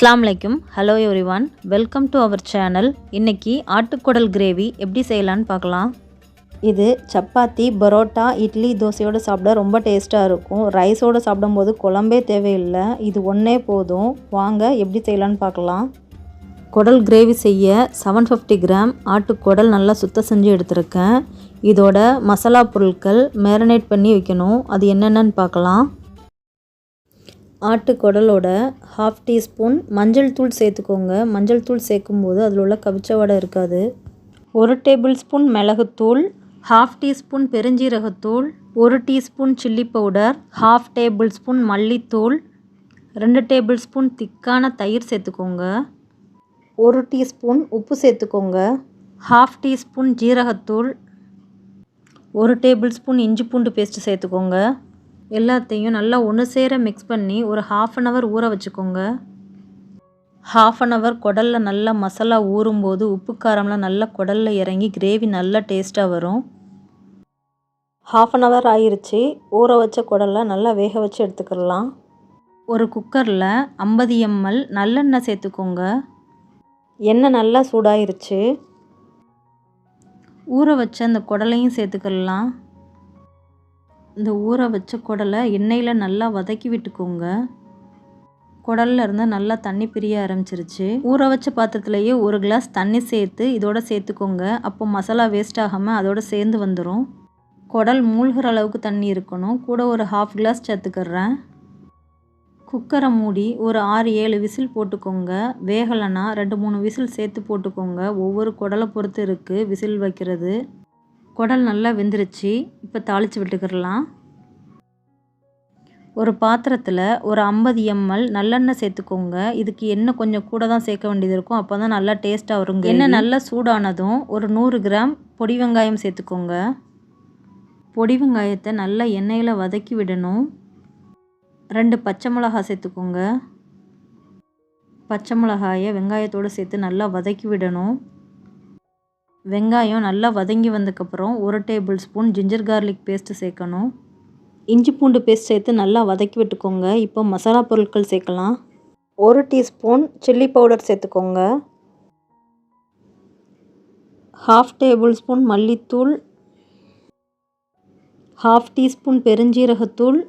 அஸ்லாம் வலைக்கும் hello everyone welcome to our channel இன்றைக்கி ஆட்டுக்குடல் கிரேவி எப்படி செய்யலான்னு பார்க்கலாம். இது சப்பாத்தி பரோட்டா இட்லி தோசையோடு சாப்பிட ரொம்ப டேஸ்ட்டாக இருக்கும். ரைஸோடு சாப்பிடும்போது குழம்பே தேவையில்லை. இது ஒன்றே போதும். வாங்க எப்படி செய்யலான்னு பார்க்கலாம். குடல் கிரேவி செய்ய செவன் ஃபிஃப்டி கிராம் ஆட்டுக்குடல் நல்லா சுத்தம் செஞ்சு எடுத்திருக்கேன். இதோட மசாலா பொருட்கள் மேரினேட் பண்ணி வைக்கணும். அது என்னென்னு பார்க்கலாம். ஆட்டுக்குடலோட ஹாஃப் டீஸ்பூன் மஞ்சள் தூள் சேர்த்துக்கோங்க. மஞ்சள் தூள் சேர்க்கும்போது அதில் உள்ள கவிச்ச வடை இருக்காது. ஒரு டேபிள் ஸ்பூன் மிளகுத்தூள் ஹாஃப் டீஸ்பூன் பெருஞ்சீரகத்தூள் ஒரு teaspoon chilli powder half tablespoon மல்லித்தூள் ரெண்டு டேபிள் ஸ்பூன் திக்கான தயிர் சேர்த்துக்கோங்க. ஒரு டீஸ்பூன் உப்பு சேர்த்துக்கோங்க. ஹாஃப் டீஸ்பூன் ஜீரகத்தூள் ஒரு டேபிள் ஸ்பூன் இஞ்சி பூண்டு பேஸ்ட்டு சேர்த்துக்கோங்க. எல்லாத்தையும் நல்லா ஒன்று சேர மிக்ஸ் பண்ணி ஒரு ஹாஃப் அன் ஹவர் ஊற வச்சுக்கோங்க. ஹாஃப் அன் ஹவர் குடலில் நல்லா மசாலா ஊறும்போது உப்பு காரம்லாம் நல்லா குடலில் இறங்கி கிரேவி நல்லா டேஸ்ட்டாக வரும். ஹாஃப் அன் ஹவர் ஆயிடுச்சு ஊற வச்ச குடலை நல்லா வேக வச்சு எடுத்துக்கிடலாம் ஒரு குக்கரில் ஐம்பது எம்எல் நல்லெண்ணெய் சேர்த்துக்கோங்க. எண்ணெய் நல்லா சூடாயிருச்சு. ஊற வச்ச அந்த குடலையும் சேர்த்துக்கிடலாம் இந்த ஊற வச்ச குடலை எண்ணெயில் நல்லா வதக்கி விட்டுக்கோங்க. குடல்ல இருந்து நல்லா தண்ணி பிரிய ஆரம்பிச்சிருச்சு. ஊற வச்ச பாத்திரத்துலேயே ஒரு கிளாஸ் தண்ணி சேர்த்து இதோட சேர்த்துக்கோங்க. அப்போ மசாலா வேஸ்ட் ஆகாமல் அதோட சேர்ந்து வந்துடும் குடல் மூழ்கிற அளவுக்கு தண்ணி இருக்கணும். கூட ஒரு ஹாஃப் கிளாஸ் சேர்த்துக்கிறேன். குக்கரை மூடி ஒரு ஆறு ஏழு விசில் போட்டுக்கோங்க. வேகலைன்னா ரெண்டு மூணு விசில் சேர்த்து போட்டுக்கோங்க. ஒவ்வொரு குடலை பொறுத்து இருக்குது விசில் வைக்கிறது. குடல் நல்லா வெந்துருச்சு. இப்போ தாளித்து விட்டுக்கிடலாம். ஒரு பாத்திரத்தில் ஒரு ஐம்பது எம்எல் நல்லெண்ணெய் சேர்த்துக்கோங்க. இதுக்கு எண்ணெய் கொஞ்சம் கூட தான் சேர்க்க வேண்டியது இருக்கும். அப்போ தான் நல்லா டேஸ்ட்டாக வரும் எண்ணெய் நல்லா சூடானதும் ஒரு நூறு கிராம் பொடி வெங்காயம் சேர்த்துக்கோங்க. பொடி வெங்காயத்தை நல்லா எண்ணெயில் வதக்கி விடணும். ரெண்டு பச்சை மிளகாய் சேர்த்துக்கோங்க. பச்சை மிளகாயை வெங்காயத்தோடு சேர்த்து நல்லா வதக்கி விடணும். வெங்காயம் நல்லா வதங்கி வந்ததுக்கப்புறம் ஒரு tablespoon ginger garlic paste சேர்க்கணும். இஞ்சி பூண்டு பேஸ்ட் சேர்த்து நல்லா வதக்கி விட்டுக்கோங்க. இப்போ மசாலா பொருட்கள் சேர்க்கலாம். ஒரு டீஸ்பூன் சில்லி பவுடர் சேர்த்துக்கோங்க. ஹாஃப் டேபிள் ஸ்பூன் மல்லித்தூள். ஹாஃப் டீஸ்பூன் பெருஞ்சீரகத்தூள்.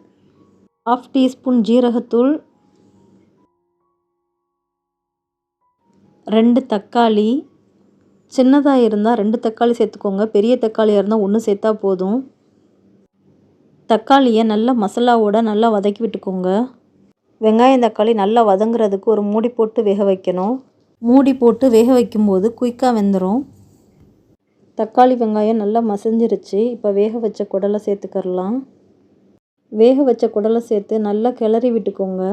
ஹாஃப் டீஸ்பூன் ஜீரகத்தூள். ரெண்டு தக்காளி. சின்னதாக இருந்தால் ரெண்டு தக்காளி சேர்த்துக்கோங்க. பெரிய தக்காளியாக இருந்தால் ஒன்று சேர்த்தா போதும். தக்காளியை நல்லா மசாலாவோட நல்லா வதக்கி விட்டுக்கோங்க. வெங்காயம் தக்காளி நல்லா வதங்குறதுக்கு ஒரு மூடி போட்டு வேக வைக்கணும். மூடி போட்டு வேக வைக்கும்போது குயிக்காக வெந்துடும் தக்காளி வெங்காயம் நல்லா மசிஞ்சிருச்சு. இப்போ வேக வச்ச குடலை சேர்த்துக்கரலாம். வேக வச்ச குடலை சேர்த்து நல்லா கிளறி விட்டுக்கோங்க.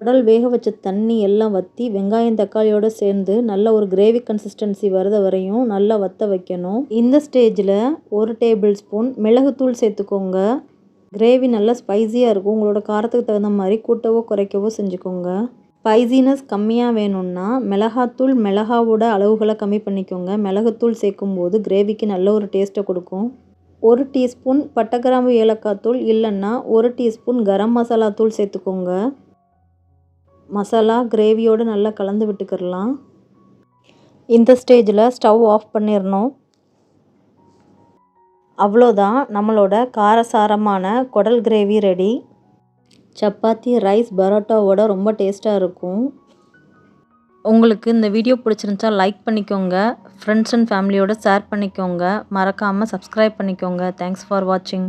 கடல் வேக வச்ச தண்ணி எல்லாம் வற்றி வெங்காயம் தக்காளியோடு சேர்ந்து நல்ல ஒரு கிரேவி கன்சிஸ்டன்சி வரத வரையும் நல்லா வற்ற வைக்கணும். இந்த ஸ்டேஜில் ஒரு டேபிள் ஸ்பூன் மிளகுத்தூள் சேர்த்துக்கோங்க. கிரேவி நல்லா ஸ்பைஸியாக இருக்கும். உங்களோட காரத்துக்கு தகுந்த மாதிரி கூட்டவோ குறைக்கவோ செஞ்சுக்கோங்க. ஸ்பைசினஸ் கம்மியாக வேணும்னா மிளகாத்தூள் மிளகாவோட அளவுகளை கம்மி பண்ணிக்கோங்க. மிளகுத்தூள் சேர்க்கும்போது கிரேவிக்கு நல்ல ஒரு டேஸ்ட்டை கொடுக்கும். ஒரு டீஸ்பூன் பட்டைக்கிராம்பு ஏலக்காய் தூள் இல்லைன்னா ஒரு டீஸ்பூன் கரம் மசாலா தூள் சேர்த்துக்கோங்க. மசாலா கிரேவியோடு நல்லா கலந்து விட்டுக்கிடலாம். இந்த ஸ்டேஜில் ஸ்டவ் ஆஃப் பண்ணிடணும். அவ்வளோதான் நம்மளோட காரசாரமான குடல் கிரேவி ரெடி. சப்பாத்தி ரைஸ் பரோட்டாவோட ரொம்ப டேஸ்ட்டாக இருக்கும். உங்களுக்கு இந்த வீடியோ பிடிச்சிருந்துச்சா லைக் பண்ணிக்கோங்க. ஃப்ரெண்ட்ஸ் அண்ட் ஃபேமிலியோட ஷேர் பண்ணிக்கோங்க. மறக்காமல் சப்ஸ்கிரைப் பண்ணிக்கோங்க. தேங்க்ஸ் ஃபார் வாட்சிங்